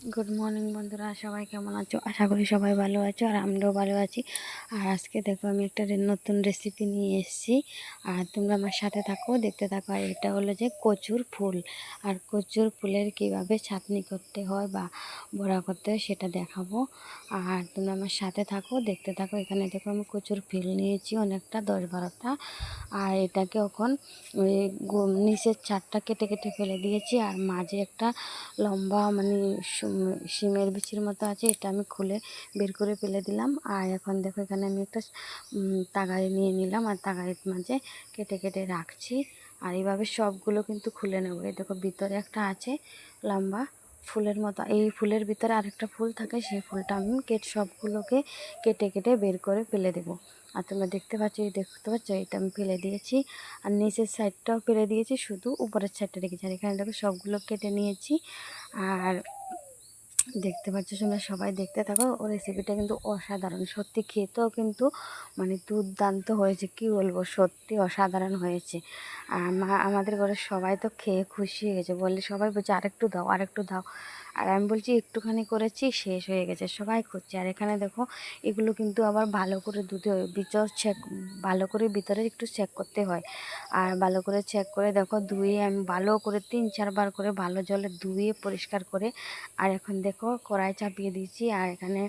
Good morning বন্ধুরা। সবাই কেমন আছো? আশা করি সবাই ভালো আছো আর আমরাও ভালো আছি। আর আজকে দেখো, আমি একটা নতুন রেসিপি নিয়ে এসেছি। আর তোমরা আমার সাথে থাকো, দেখতে থাকো। আর এটা হলো যে কচুর ফুল। আর কচুর ফুলের কীভাবে ছাতনি করতে হয় বা বড়া করতে হয় সেটা দেখাবো। আর তোমরা আমার সাথে থাকো, দেখতে থাকো। এখানে দেখো, আমি কচুর ফুল নিয়েছি অনেকটা, দশ বারোটা। আর এটাকে এখন নিচের চারটা কেটে কেটে ফেলে দিয়েছি। আর মাঝে একটা লম্বা মানে শিমের বিচির মতো আছে, এটা আমি খুলে বের করে ফেলে দিলাম। আর এখন দেখো, এখানে আমি একটা তাগাড়ি নিয়ে নিলাম আর তাগাড়ির মাঝে কেটে কেটে রাখছি। আর এইভাবে সবগুলো কিন্তু খুলে নেব। এই দেখো, ভিতরে একটা আছে লম্বা ফুলের মতো। এই ফুলের ভিতরে আরেকটা ফুল থাকে সেই ফুলটা আমি কেটে সবগুলোকে কেটে কেটে বের করে ফেলে দেবো। আর তোমরা দেখতে পাচ্ছ, এই দেখতে পাচ্ছ, এটা আমি ফেলে দিয়েছি। আর নিচের সাইডটাও ফেলে দিয়েছি, শুধু উপরের সাইডটা রেখেছি। আর এখানে দেখো, সবগুলো কেটে নিয়েছি। আর দেখতে পাচ্ছ তোমরা সবাই দেখতে থাকো। ও রেসিপিটা কিন্তু অসাধারণ, সত্যি খেতেও কিন্তু মানে দুর্দান্ত হয়েছে, কি বলব? সত্যি অসাধারণ হয়েছে। আর আমা- আমাদের ঘরের সবাই তো খেয়ে খুশি হয়ে গেছে। বললে সবাই বলছে, আরেকটু দাও আরেকটু দাও। আর আমি বলছি, একটুখানি করেছি, শেষ হয়ে গেছে, সবাই খুঁজছে। আর এখানে দেখো, এগুলো কিন্তু আবার ভালো করে দুধে ভিতর চেক ভালো করে ভিতরে একটু চেক করতে হয়। আর ভালো করে চেক করে দেখো, ধুয়ে আমি ভালো করে তিন, চারবার করে ভালো জলে ধুয়ে পরিষ্কার করে, আর এখন দেখো, কড়াই চাপিয়ে দিয়েছি আর এখানে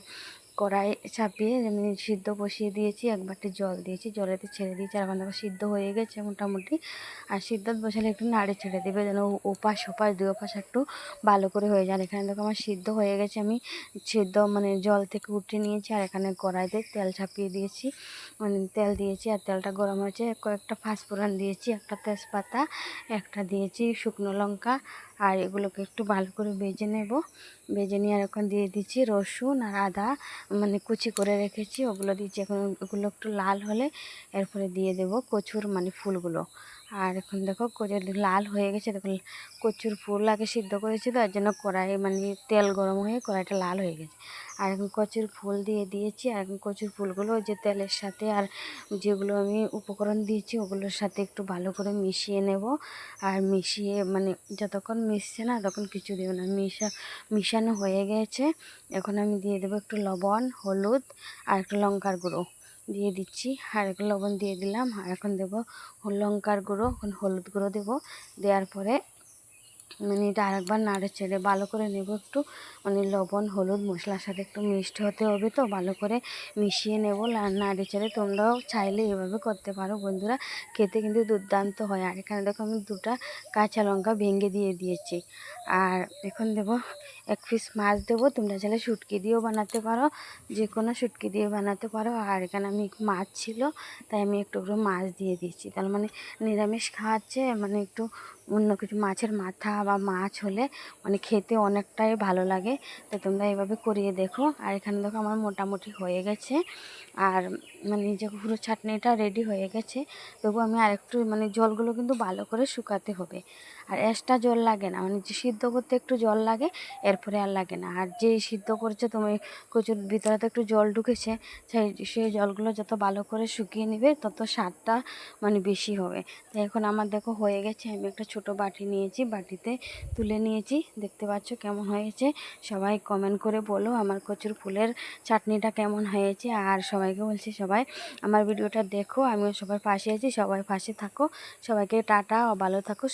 কড়াই চাপিয়ে আমি সিদ্ধ বসিয়ে দিয়েছি একবারটি জল দিয়েছি। জলেতে ছেড়ে দিয়েছি, আর দেখো সিদ্ধ হয়ে গেছে মোটামুটি। আর সিদ্ধ বসালে একটু নাড়ে ছেড়ে দেবে যেন ওপাশ ওপাশ, দুই ওপাশ একটু ভালো করে হয়ে যায়। আর এখানে দেখো আমার সিদ্ধ হয়ে গেছে, আমি সিদ্ধ মানে জল থেকে উঠে নিয়েছি। আর এখানে কড়াইতে তেল চাপিয়ে দিয়েছি। মানে তেল দিয়েছি আর তেলটা গরম হয়েছে। কয়েকটা পাঁচফোড়ন দিয়েছি, একটা তেজপাতা, একটা দিয়েছি শুকনো লঙ্কা আর এগুলোকে একটু ভালো করে বেজে নেব। বেজে নিয়ে আর এখন দিয়ে দিচ্ছি রসুন আর আদা মানে কুচি করে রেখেছি। ওগুলো দিয়েছি এখন, ওগুলো একটু লাল হলে এরপরে দিয়ে দেব কচুর মানে ফুলগুলো। আর এখন দেখো লাল হয়ে গেছে দেখুন কচুর ফুল আগে সিদ্ধ করেছি তো তার জন্য কড়াই মানে তেল গরম হয়ে কড়াইটা লাল হয়ে গেছে। আর এখন কচুর ফুল দিয়ে দিয়েছি, আর এখন কচুর ফুলগুলো যে তেলের সাথে আর যেগুলো আমি উপকরণ দিয়েছি ওগুলোর সাথে একটু ভালো করে মিশিয়ে নেব। আর মিশিয়ে মানে যতক্ষণ মিশছে না তখন কিছু দেবো না, মিশা, মিশানো হয়ে গেছে। এখন আমি দিয়ে দেবো একটু লবণ, হলুদ আর একটু লঙ্কার গুঁড়ো। দিয়ে দিচ্ছি আর লবণ দিয়ে দিলাম। আর এখন দেবো লঙ্কার গুঁড়ো এখন হলুদ গুঁড়ো দেবো। দেওয়ার পরে মানে এটা আরেকবার নাড়ে ছেড়ে ভালো করে নেব একটু। মানে লবণ, হলুদ, মশলার সাথে একটু মিষ্টি হতে হবে তো, ভালো করে মিশিয়ে নেব। নাড়ে ছেড়ে তোমরাও চাইলে এভাবে করতে পারো বন্ধুরা। খেতে কিন্তু দুর্দান্ত হয়। আর এখানে দেখো আমি দুটা কাঁচা লঙ্কা ভেঙে দিয়ে দিয়েছি। আর এখন দেবো এক পিস মাছ দেবো। তোমরা চাইলে শুটকি দিয়েও বানাতে পারো। যে কোনো শুটকি দিয়ে বানাতে পারো। আর এখানে আমি মাছ ছিল, তাই আমি একটু মাছ দিয়ে দিয়েছি। তার মানে নিরামিষ খাওয়াচ্ছে মানে একটু অন্য কিছু, মাছের মাথা বা মাছ হলে মানে খেতে অনেকটাই ভালো লাগে। তো তোমরা এভাবে করিয়ে দেখো। আর এখানে দেখো আমার মোটামুটি হয়ে গেছে। আর মানে যে পুরো চাটনিটা রেডি হয়ে গেছে। তবু আমি আরেকটু মানে জলগুলো কিন্তু ভালো করে শুকাতে হবে। আর এক্সট্রা জল লাগে না। মানে যে সিদ্ধ করতে একটু জল লাগে, এরপরে আর লাগে না। আর যেই সিদ্ধ করছে, তুমি কচুর ভিতরে তো একটু জল ঢুকেছে, সেই সেই জলগুলো যত ভালো করে শুকিয়ে নেবে, তত স্বাদটা মানে বেশি হবে। তো এখন আমার দেখো হয়ে গেছে, আমি একটা ছোট বাটি নিয়েছি, বাটিতে তুলে নিয়েছি। দেখতে পাচ্ছ কেমন হয়েছে? সবাই কমেন্ট করে বলো আমার কচুর ফুলের চাটনিটা কেমন হয়েছে? আর সবাইকে বলছি, সবাই আমার ভিডিওটা দেখো, আমিও সবার পাশে আছি, সবাই পাশে থাকো। সবাইকে টাটা ও ভালো থাকো।